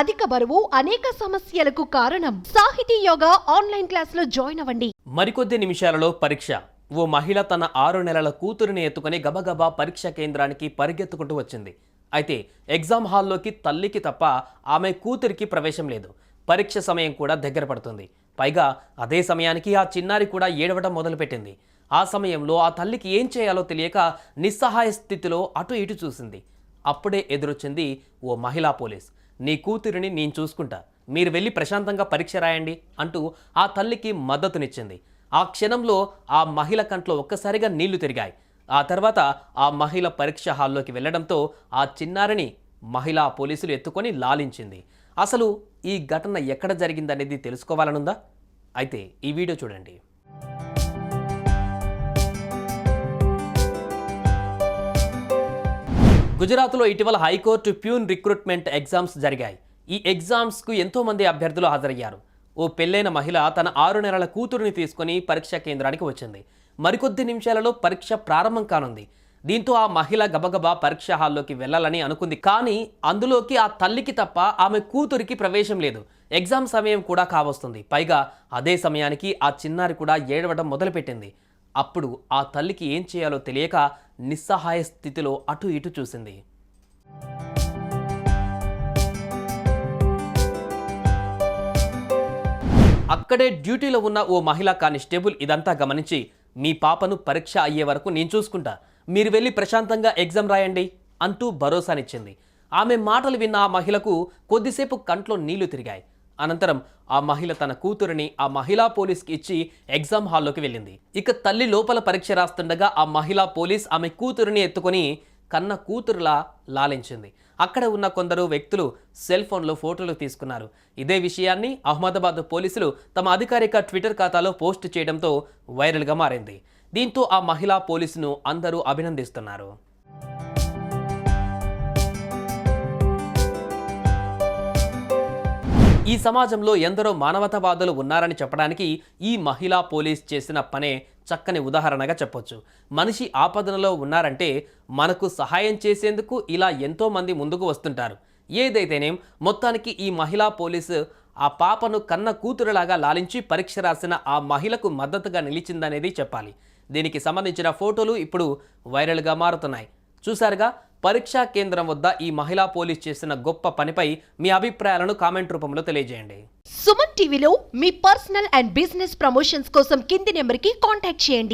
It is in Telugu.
అధిక బరువు అనేక సమస్యలకు కారణం. సాహితీ యోగా ఆన్లైన్ క్లాసులో జాయిన్ అవ్వండి. మరికొద్ది నిమిషాలలో పరీక్ష. ఓ మహిళ తన ఆరు నెలల కూతురిని ఎత్తుకొని గబగబా పరీక్ష కేంద్రానికి పరిగెత్తుకుంటూ వచ్చింది. అయితే ఎగ్జామ్ హాల్లోకి తల్లికి తప్ప ఆమె కూతురికి ప్రవేశం లేదు. పరీక్ష సమయం కూడా దగ్గర పడుతుంది. పైగా అదే సమయానికి ఆ చిన్నారి కూడా ఏడవడం మొదలుపెట్టింది. ఆ సమయంలో ఆ తల్లికి ఏం చేయాలో తెలియక నిస్సహాయ స్థితిలో అటు ఇటు చూసింది. అప్పుడే ఎదురొచ్చింది ఓ మహిళా పోలీస్. నీ కూతురిని నేను చూసుకుంటా. మీరు వెళ్ళి ప్రశాంతంగా పరీక్ష రాయండి అంటూ ఆ తల్లికి మద్దతునిచ్చింది. ఆ క్షణంలో ఆ మహిళ కంట్లో ఒక్కసారిగా నీళ్ళు తిరిగాయి. ఆ తర్వాత ఆ మహిళ పరీక్ష హాల్లోకి వెళ్ళడంతో ఆ చిన్నారిని మహిళా పోలీసులు ఎత్తుకొని లాలించింది. అసలు ఈ ఘటన ఎక్కడ జరిగిందనేది తెలుసుకోవాలనుందా? అయితే ఈ వీడియో చూడండి. గుజరాత్లో ఇటీవల హైకోర్టు ప్యూన్ రిక్రూట్మెంట్ ఎగ్జామ్స్ జరిగాయి. ఈ ఎగ్జామ్స్కు ఎంతోమంది అభ్యర్థులు హాజరయ్యారు. ఓ పెళ్ళైన మహిళ తన ఆరు నెలల కూతురుని తీసుకుని పరీక్షా కేంద్రానికి వచ్చింది. మరికొద్ది నిమిషాలలో పరీక్ష ప్రారంభం కానుంది. దీంతో ఆ మహిళ గబగబా పరీక్ష హాల్లోకి వెళ్ళాలని అనుకుంది. కానీ అందులోకి ఆ తల్లికి తప్ప ఆమె కూతురికి ప్రవేశం లేదు. ఎగ్జామ్ సమయం కూడా కావస్తుంది. పైగా అదే సమయానికి ఆ చిన్నారి కూడా ఏడవడం మొదలుపెట్టింది. అప్పుడు ఆ తల్లికి ఏం చేయాలో తెలియక నిస్సహాయ స్థితిలో అటు ఇటు చూసింది. అక్కడే డ్యూటీలో ఉన్న ఓ మహిళా కానిస్టేబుల్ ఇదంతా గమనించి మీ పాపను పరీక్ష అయ్యే వరకు నేను చూసుకుంటా. మీరు వెళ్ళి ప్రశాంతంగా ఎగ్జామ్ రాయండి అంటూ భరోసానిచ్చింది. ఆమె మాటలు విన్న ఆ మహిళకు కొద్దిసేపు కంట్లో నీళ్ళు తిరిగాయి. అనంతరం ఆ మహిళ తన కూతురిని ఆ మహిళా పోలీస్కి ఇచ్చి ఎగ్జామ్ హాల్లోకి వెళ్ళింది. ఇక తల్లి లోపల పరీక్ష రాస్తుండగా ఆ మహిళా పోలీస్ ఆమె కూతురిని ఎత్తుకొని కన్న కూతురులా లాలించింది. అక్కడ ఉన్న కొందరు వ్యక్తులు సెల్ ఫోన్లో ఫోటోలు తీసుకున్నారు. ఇదే విషయాన్ని అహ్మదాబాద్ పోలీసులు తమ అధికారిక ట్విట్టర్ ఖాతాలో పోస్ట్ చేయడంతో వైరల్గా మారింది. దీంతో ఆ మహిళా పోలీసును అందరూ అభినందిస్తున్నారు. ఈ సమాజంలో ఎందరో మానవతావాదులు ఉన్నారని చెప్పడానికి ఈ మహిళా పోలీస్ చేసిన పనే చక్కని ఉదాహరణగా చెప్పొచ్చు. మనిషి ఆపదనలో ఉన్నారంటే మనకు సహాయం చేసేందుకు ఇలా ఎంతో మంది ముందుకు వస్తుంటారు. ఏదైతేనేం మొత్తానికి ఈ మహిళా పోలీసు ఆ పాపను కన్న కూతురులాగా లాలించి పరీక్ష రాసిన ఆ మహిళకు మద్దతుగా నిలిచిందనేది చెప్పాలి. దీనికి సంబంధించిన ఫోటోలు ఇప్పుడు వైరల్గా మారుతున్నాయి. చూశారుగా పరీక్షా కేంద్రం వద్ద ఈ మహిళా పోలీస్ చేసిన గొప్ప పనిపై మీ అభిప్రాయాలను కామెంట్ రూపంలో తెలియజేయండి. సుమన్ టీవీలో మీ పర్సనల్ అండ్ బిజినెస్ ప్రమోషన్స్ కోసం కింది నెంబర్కి కాంటాక్ట్ చేయండి.